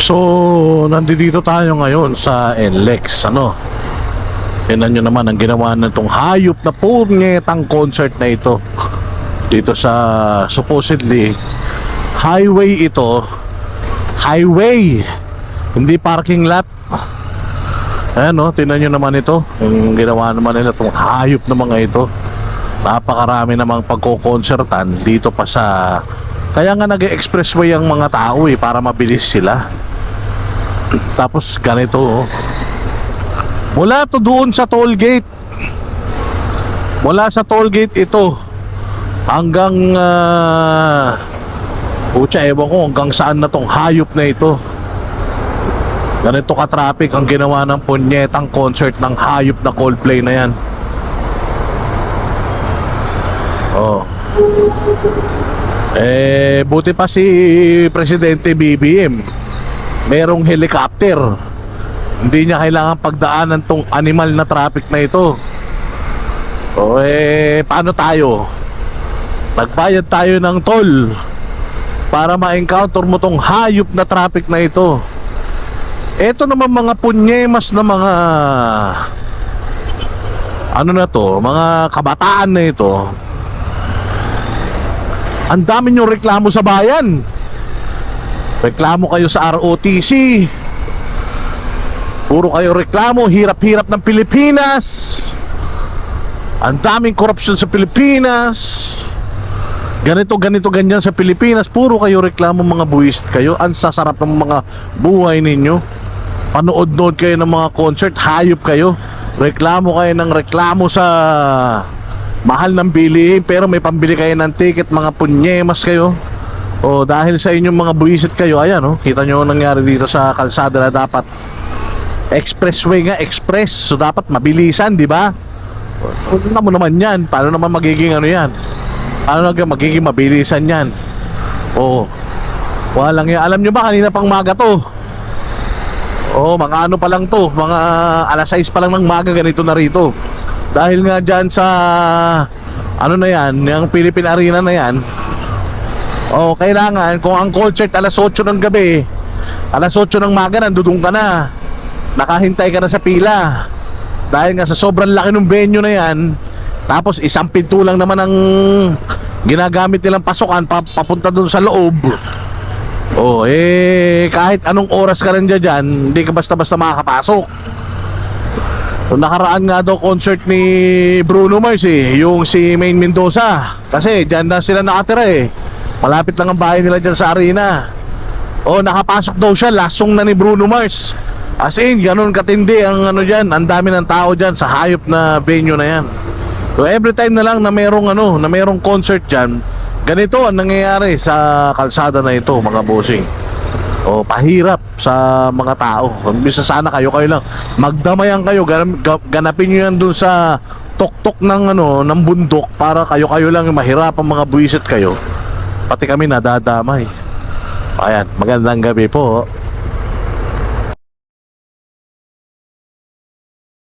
So, nandito tayo ngayon sa NLEX, ano? Tingnan nyo naman ang ginawa ng tong hayop na purngetang concert na ito. Dito sa supposedly highway ito. Highway! Hindi parking lot. Ayan o, tingnan nyo naman ito. Yung ginawa naman nila itong hayop na mga ito. Napakarami namang pagkoconcertan dito pa sa... Kaya nga nag-expressway ang mga tao eh, para mabilis sila. Tapos ganito oh. Mula to doon sa toll gate. Mula sa toll gate ito hanggang uh, Pucha, ewan ko hanggang saan na tong hayop na ito. Ganito ka-traffic ang ginawa ng punyetang concert ng hayop na Coldplay na yan. Oh. Eh, buti pa si Presidente BBM. Merong helicopter. Hindi niya kailangan pagdaanan tong animal na traffic na ito. O eh, paano tayo? Nagbayad tayo ng toll para ma-encounter mo tong hayop na traffic na ito. Ito naman mga punyemas na mga ano na to, mga kabataan na ito. Ang dami nyo reklamo sa bayan. Reklamo kayo sa ROTC. Puro kayo reklamo, hirap-hirap ng Pilipinas. Ang daming korupsyon sa Pilipinas. Ganito, ganito, ganyan sa Pilipinas. Puro kayo reklamo mga buwist kayo. Ang sasarap ng mga buhay ninyo. Panood-nood kayo ng mga concert. Hayop kayo. Reklamo kayo ng reklamo sa mahal ng bilihin. Pero may pambili kayo ng ticket. Mga punyemas kayo. O dahil sa inyong mga buwisit kayo, ayan oh, kita nyo ang nangyari dito sa kalsada na dapat expressway nga, express. So dapat mabilisan, di ba? Ano mo naman yan? Paano naman magiging ano yan? Paano nag magiging mabilisan yan? Oo. Walang yan. Alam nyo ba, kanina pang maga to. Oo, mga ano pa lang to. Mga alas 6 pa lang ng maga ganito na rito. Dahil nga dyan sa ano na yan, yung Philippine Arena na yan, Oh, kailangan kung ang concert alas 8 ng gabi, alas 8 ng maga nandudun ka na. Nakahintay ka na sa pila. Dahil nga sa sobrang laki ng venue na yan, tapos isang pinto lang naman ang ginagamit nilang pasukan pa, papunta dun sa loob. Oh, eh kahit anong oras ka rin dyan, dyan hindi ka basta-basta makakapasok. So, nakaraan nga daw concert ni Bruno Mars eh, yung si Main Mendoza. Kasi dyan na sila nakatira eh. Malapit lang ang bahay nila dyan sa arena. Oh, nakapasok daw siya, lasong na ni Bruno Mars. As in, ganun katindi ang ano dyan, ang dami ng tao dyan sa hayop na venue na yan. So every time na lang na merong ano, na merong concert dyan, ganito ang nangyayari sa kalsada na ito, mga bossing. O pahirap sa mga tao. Bisa sana kayo kayo lang magdamayan kayo, gan- ga- ganapin niyo yan dun sa tuktok ng ano, ng bundok para kayo-kayo lang yung mahirapan mga buwisit kayo. Pati kami nadadamay. Ayan, magandang gabi po.